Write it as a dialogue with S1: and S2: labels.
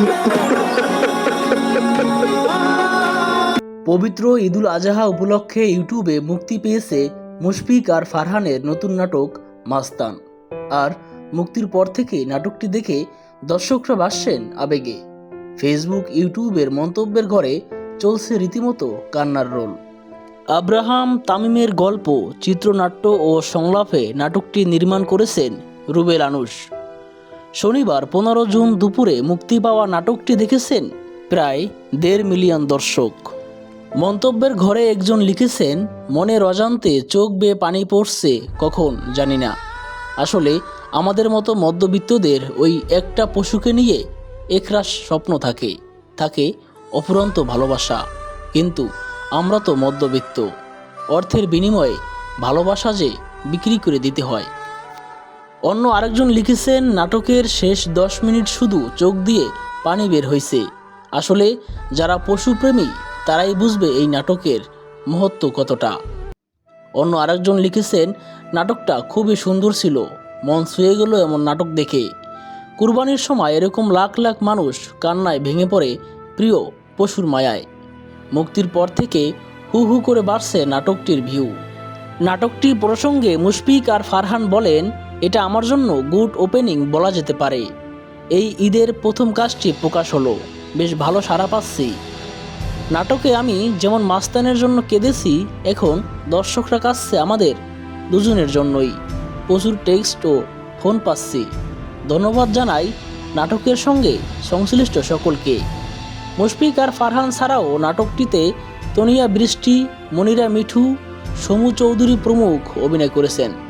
S1: পবিত্র ঈদুল আজহা উপলক্ষে ইউটিউবে মুক্তি পেয়েছে মুশফিক আর ফারহানের নতুন নাটক মাস্তান। আর মুক্তির পর থেকে নাটকটি দেখে দর্শকরা ভাসছেন আবেগে। ফেসবুক, ইউটিউবের মন্তব্যের ঘরে চলছে রীতিমতো কান্নার রোল। আব্রাহাম তামিমের গল্প, চিত্রনাট্য ও সংলাপে নাটকটি নির্মাণ করেছেন রুবেল আনুশ শনিবার পনেরো জুন দুপুরে মুক্তি পাওয়া নাটকটি দেখেছেন প্রায় দেড় মিলিয়ন দর্শক। মন্তব্যের ঘরে একজন লিখেছেন মনের অজান্তে চোখ বেয়ে পানি পড়ছে, কখন জানি না। আসলে আমাদের মতো মধ্যবিত্তদের ওই একটা পশুকে নিয়ে একরাশ স্বপ্ন থাকে থাকে অফুরন্ত ভালোবাসা। কিন্তু আমরা তো মধ্যবিত্ত। অর্থের বিনিময়ে ভালোবাসা যে বিক্রি করে দিতে হয়। অন্য আরেকজন লিখেছেন, নাটকের শেষ দশ মিনিট শুধু চোখ দিয়ে পানি বের হয়েছে আসলে যারা পশুপ্রেমী, তারাই বুঝবে এই নাটকের মহত্ব কতটা। অন্য আরেকজন লিখেছেন, নাটকটা খুবই সুন্দর ছিল, মন ছুঁয়ে গেল এমন নাটক দেখে। কুরবানির সময় এরকম লাখ লাখ মানুষ কান্নায় ভেঙে পড়ে প্রিয় পশুর মায়ায়। মুক্তির পর থেকে হু হু করে বাড়ছে নাটকটির ভিউ। নাটকটি প্রসঙ্গে মুশফিক আর ফারহান বলেন এটা আমার জন্য গুড ওপেনিং বলা যেতে পারে। এই ঈদের প্রথম কাজটি প্রকাশ হলো। বেশ ভালো সাড়া পাচ্ছি। নাটকে আমি যেমন মাস্তানের জন্য কেঁদেছি, এখন দর্শকরা কাছে আমাদের দুজনের জন্যই। প্রচুর টেক্সট ও ফোন পাচ্ছি। ধন্যবাদ জানাই নাটকের সঙ্গে সংশ্লিষ্ট সকলকে। মুশফিক আর ফারহান ছাড়াও নাটকটিতে তনিয়া বৃষ্টি, মনিরা মিঠু, সমু চৌধুরী প্রমুখ অভিনয় করেছেন।